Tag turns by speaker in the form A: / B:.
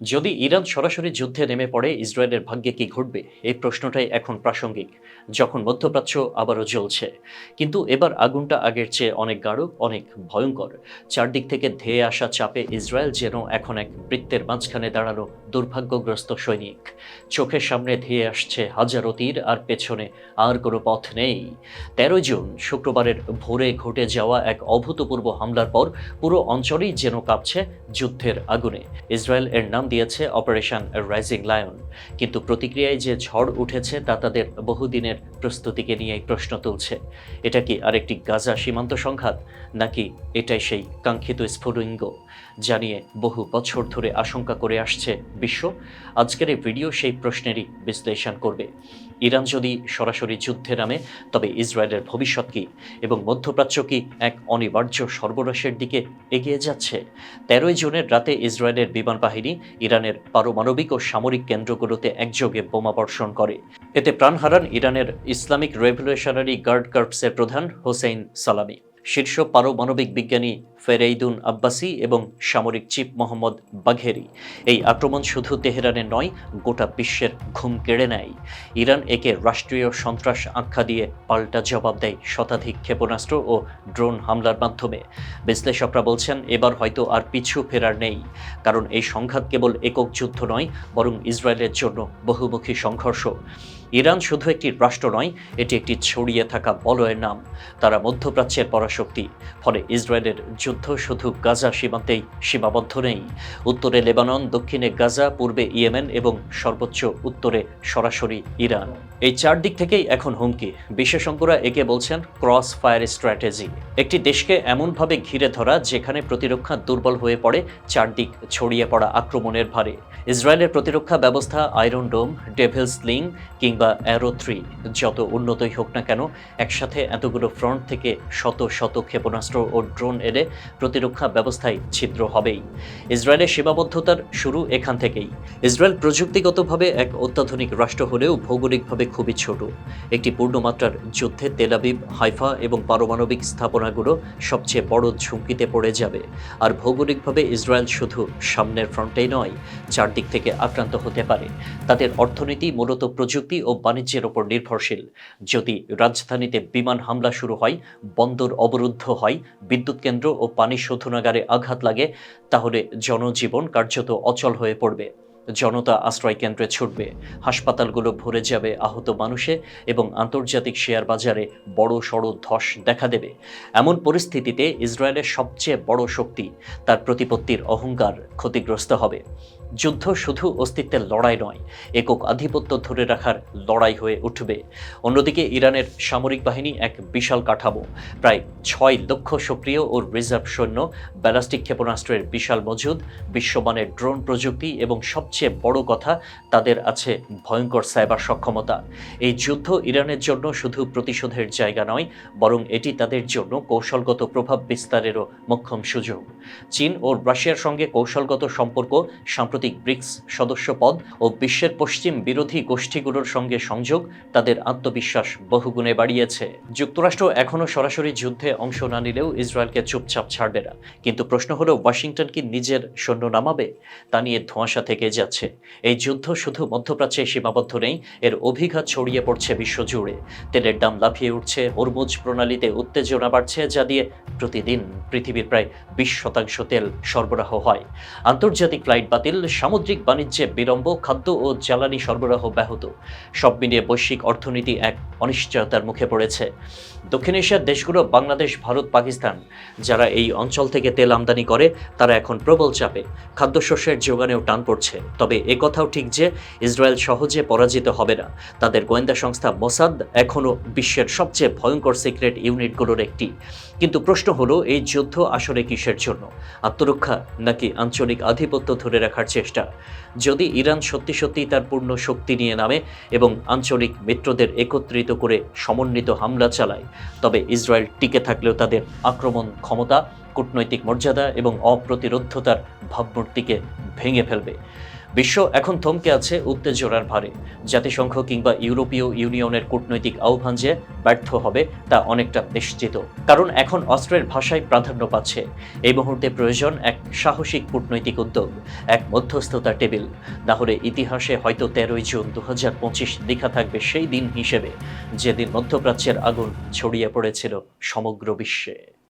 A: যদি ইরান সরাসরি যুদ্ধে নেমে পড়ে, ইসরায়েলের ভাগ্যে কি ঘটবে? এই প্রশ্নটাই এখন প্রাসঙ্গিক। যখন মধ্যপ্রাচ্য আবারও জ্বলছে। কিন্তু এবার আগুনটা আগের চেয়ে অনেক গাঢ়, অনেক ভয়ঙ্কর। চারদিক থেকে ধেয়ে আসা চাপে ইসরায়েল যেন এখন এক বৃত্তের মাঝখানে দাঁড়ানো দুর্ভাগ্যগ্রস্ত সৈনিক। চোখের সামনে ধেয়ে আসছে হাজারো তীর আর পেছনে আর কোনো পথ নেই। তেরোই জুন, শুক্রবারের ভোরে ঘটে যাওয়া এক অভূতপূর্ব হামলার পর পুরো অঞ্চলেই যেন কাঁপছে যুদ্ধের আগুনে। ইসরায়েল এর নাম দিয়েছে অপারেশন রাইজিং লায়ন। কিন্তু প্রতিক্রিয়ায় যে ঝড় উঠেছে, তা তাদের বহুদিনের প্রস্তুতিকে নিয়েই প্রশ্ন তুলছে। এটা কি আরেকটি গাজা সীমান্ত সংঘাত, নাকি এটাই সেই কাঙ্ক্ষিত স্ফুলিঙ্গ, জানিয়ে বহু বছর ধরে আশঙ্কা করে আসছে বিশ্ব? আজকের এই ভিডিও সেই প্রশ্নেরই বিশ্লেষণ করবে। ইরান যদি সরাসরি যুদ্ধে নামে, তবে ইসরায়েলের ভবিষ্যৎ কী? এবং মধ্যপ্রাচ্য কি এক অনিবার্য সর্বনাশের দিকে এগিয়ে যাচ্ছে? তেরোই জুনের রাতে ইসরায়েলের বিমান বাহিনী ইরানের পারমাণবিক ও সামরিক কেন্দ্রগুলোতে একযোগে বোমা বর্ষণ করে। এতে প্রাণ হারান ইরানের ইসলামিক রেভলিউশনারি গার্ড কার্পসের প্রধান হোসেইন সালামি। শীর্ষ পারমাণবিক বিজ্ঞানী ফেরেইদুন আব্বাসি এবং সামরিক চিফ মোহাম্মদ বাঘেরি। এই আক্রমণ শুধু তেহরানের নয়, গোটা বিশ্বের ঘুম কেড়ে নেয়। ইরান একে রাষ্ট্রীয় সন্ত্রাস আখ্যা দিয়ে পাল্টা জবাব দেয় শতাধিক ক্ষেপণাস্ত্র ও ড্রোন হামলার মাধ্যমে। বিশ্লেষকরা বলছেন, এবার হয়তো আর পিছু ফেরার নেই, কারণ এই সংঘাত কেবল একক যুদ্ধ নয়, বরং ইসরায়েলের জন্য বহুমুখী সংঘর্ষ। ইরান শুধু একটি রাষ্ট্র নয়, এটি একটি ছড়িয়ে থাকা বলয়ের নাম। তারা মধ্যপ্রাচ্যের পরাশক্তি, ফলে ইসরায়েলের যুদ্ধ শুধু গাজা সীমান্তেই সীমাবদ্ধ নেই। উত্তরে লেবানন, দক্ষিণে গাজা, পূর্বে ইয়েমেন এবং সর্বোচ্চ উত্তরে সরাসরি ইরান। এই চার দিক থেকেই এখন হুমকি। বিশেষজ্ঞরা একে বলছেন ক্রস ফায়ার স্ট্র্যাটেজি। একটি দেশকে এমনভাবে ঘিরে ধরা, যেখানে প্রতিরক্ষা দুর্বল হয়ে পড়ে চারদিক ছড়িয়ে পড়া আক্রমণের ভারে। ইসরায়েলের প্রতিরক্ষা ব্যবস্থা আয়রন ডোম ডেভিলস লিং কিংবা অ্যারো থ্রি যত উন্নতই হোক না কেন, একসাথে এতগুলো ফ্রন্ট থেকে শত শত ক্ষেপণাস্ত্র ও ড্রোন এলে প্রতিরক্ষা ব্যবস্থায় ছিদ্র হবেই। ইসরায়েলের সীমাবদ্ধতার শুরু এখান থেকেই। ইসরায়েল প্রযুক্তিগতভাবে এক অত্যাধুনিক রাষ্ট্র হলেও ভৌগোলিকভাবে খুবই ছোট। একটি পূর্ণমাত্রার যুদ্ধে তেলাবিব হাইফা এবং পারমাণবিক স্থাপনাগুলো সবচেয়ে বড় ঝুঁকিতে পড়ে যাবে। আর ভৌগোলিকভাবে ইসরায়েল শুধু সামনের ফ্রন্টেই নয়, চারদিক থেকে আক্রান্ত হতে পারে। তাদের অর্থনীতি মূলত প্রযুক্তি বাণিজ্যের ওপর নির্ভরশীল। যদি রাজধানীতে বিমান হামলা শুরু হয়, বন্দর অবরুদ্ধ হয়, বিদ্যুৎ কেন্দ্র ও পানি শোধনাগারে আঘাত লাগে, তাহলে জনজীবন কার্যত অচল হয়ে পড়বে। জনতা আশ্রয় কেন্দ্রে ছুটবে। হাসপাতালগুলো ভরে যাবে আহত মানুষে এবং আন্তর্জাতিক শেয়ার বাজারে বড় সড় ধস দেখা দেবে। এমন পরিস্থিতিতে ইসরায়েলের সবচেয়ে বড় শক্তি, তার প্রতিপত্তির অহংকার ক্ষতিগ্রস্ত হবে। যুদ্ধ শুধু অস্তিত্বের লড়াই নয়, একক আধিপত্য ধরে রাখার লড়াই হয়ে উঠবে। অন্যদিকে ইরানের সামরিক বাহিনী এক বিশাল কাঠামো, প্রায় ছয় লক্ষ সক্রিয় ও রিজার্ভ সৈন্য, ব্যালাস্টিক ক্ষেপণাস্ত্রের বিশাল মজুদ, বিশ্বমানের ড্রোন প্রযুক্তি এবং সবচেয়ে বড় কথা, তাদের আছে ভয়ঙ্কর সাইবার সক্ষমতা। এই যুদ্ধ ইরানের জন্য শুধু প্রতিশোধের জায়গা নয়, বরং এটি তাদের জন্য কৌশলগত প্রভাব বিস্তারেরও মক্ষম সুযোগ। চীন ও রাশিয়ার সঙ্গে কৌশলগত সম্পর্ক সাম্প্রতিক ব্রিক্স সদস্য পদ ও বিশ্বের পশ্চিম বিরোধী গোষ্ঠীগুলোর সঙ্গে সংযোগ তাদের আত্মবিশ্বাস বহুগুণে বাড়িয়েছে। যুক্তরাষ্ট্র এখনও সরাসরি যুদ্ধে অংশ না নিলেও ইসরায়েলকে চুপচাপ ছাড়বে না। কিন্তু প্রশ্ন হলো, ওয়াশিংটন কি নিজের সৈন্য নামাবে? তা নিয়ে ধোঁয়াশা থেকে যাচ্ছে। এই যুদ্ধ শুধু মধ্যপ্রাচ্যে সীমাবদ্ধ নেই, এর অভিঘাত ছড়িয়ে পড়ছে বিশ্বজুড়ে। তেলের দাম লাফিয়ে উঠছে হরমুজ প্রণালীতে উত্তেজনা বাড়ছে, যা দিয়ে প্রতিদিন পৃথিবীর প্রায় বিশ শতাংশ তেল সরবরাহ হয়। আন্তর্জাতিক ফ্লাইট বাতিল সামুদ্রিক বাণিজ্যে বিলম্ব, খাদ্য ও জ্বালানি সরবরাহ ব্যাহত। সব মিলিয়ে বৈশ্বিক অর্থনীতি এক অনিশ্চয়তার মুখে পড়েছে। দক্ষিণ এশিয়ার দেশগুলো বাংলাদেশ, ভারত, পাকিস্তান, যারা এই অঞ্চল থেকে তেল আমদানি করে, তারা এখন প্রবল চাপে। খাদ্যশস্যের যোগানেও টান পড়ছে। তবে এ কথাও ঠিক যে, ইসরায়েল সহজে পরাজিত হবে না। তাদের গোয়েন্দা সংস্থা মোসাদ এখনও বিশ্বের সবচেয়ে ভয়ঙ্কর সিক্রেট ইউনিটগুলোর একটি। কিন্তু প্রশ্ন হলো, এই যুদ্ধ আসলে কিসের জন্য? আত্মরক্ষা নাকি আঞ্চলিক আধিপত্য ধরে রাখার চেষ্টা। যদি ইরান সত্যি সত্যি তার পূর্ণ শক্তি নিয়ে নামে এবং আঞ্চলিক মিত্রদের একত্রিত করে সমন্বিত হামলা চালায়, তবে ইসরায়েল টিকে থাকলেও তাদের আক্রমণ ক্ষমতা, কূটনৈতিক মর্যাদা এবং অপ্রতিরোধ্যতার ভাবমূর্তিকে ভেঙে ফেলবে। বিশ্ব এখন থমকে আছে উত্তেজনার ভারে। জাতিসংঘ কিংবা ইউরোপীয় ইউনিয়নের কূটনৈতিক আহ্বান যে ব্যর্থ হবে তা অনেকটা নিশ্চিত, কারণ এখন অস্ত্রের ভাষায় প্রাধান্য পাচ্ছে। এই মুহূর্তে প্রয়োজন এক সাহসিক কূটনৈতিক উদ্যোগ, এক মধ্যস্থতা টেবিল। না হলে ইতিহাসে হয়তো তেরোই জুন দু হাজার পঁচিশ লেখা থাকবে সেই দিন হিসেবে, যেদিন মধ্যপ্রাচ্যের আগুন ছড়িয়ে পড়েছিল সমগ্র বিশ্বে।